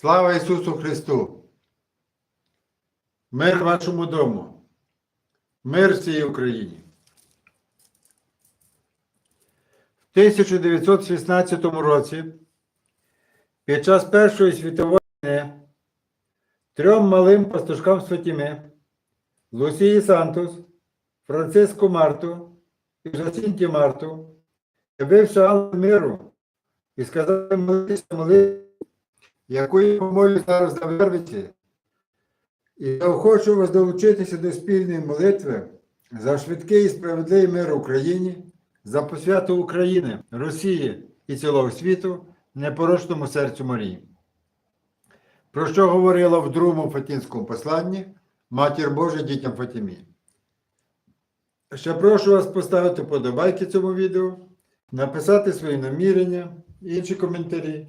Слава Ісусу Христу! Мир вашому дому! Мир всій Україні! В 1916 році під час Першої світової війни трьом малим пастушкам Святіми Лусії Сантос, Франциску Марту і Жасінті Марту явився ангел миру і сказав їм молитися молитву, яку я зараз Вервиці, і я хочу вас долучитися до спільної молитви за швидкий і справедливий мир Україні, за посвяту України, Росії і цілого світу непорочному серцю Марії. Про що говорила в другому Фатінському посланні Матір Божа дітям Фатімі. Ще прошу вас поставити подобайки цьому відео, написати свої намірення, інші коментарі,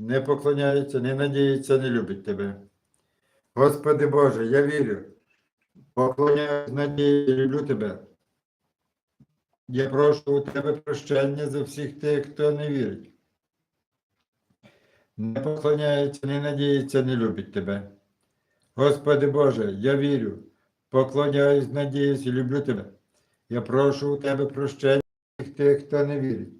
не поклоняється, не надіється, не любить Тебе. Господи Боже, я вірю, поклоняюсь, надіюсь і люблю Тебе. Я прошу у Тебе прощення за всіх тих, хто не вірить. Не поклоняється, не надіється, не любить Тебе. Господи Боже, я вірю, поклоняюсь, надіюсь і люблю Тебе. Я прошу у Тебе прощення тих, хто не вірить.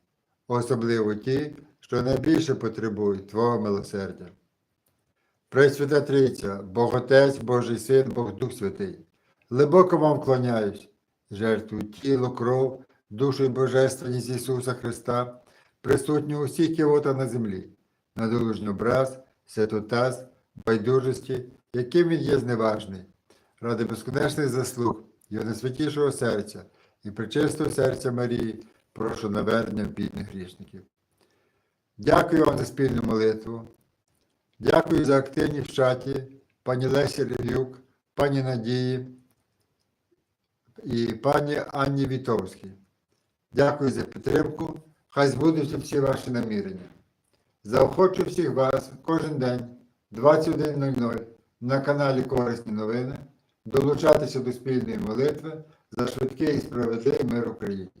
особливо ті, що найбільше потребують Твого милосердя. Пресвята Трійця, Бог Отець, Божий Син, Бог Дух Святий, глибоко вам вклоняюсь, жертвую тіло, кров, душу і божественність Ісуса Христа, присутню у всіх кивота на землі, на долужній образ, святотаз, байдужості, яким він є зневажний, ради безконечних заслуг Його найсвятішого серця і причистого серця Марії, прошу навернення бідних грішників. Дякую вам за спільну молитву. Дякую за активність в чаті, пані Лесі Рилюк, пані Надії і пані Анні Вітовській. Дякую за підтримку. Хай збудуться всі ваші намірення. Заохочу всіх вас кожен день 21.00 на каналі Корисні новини долучатися до спільної молитви за швидкий і справедливий мир Україні.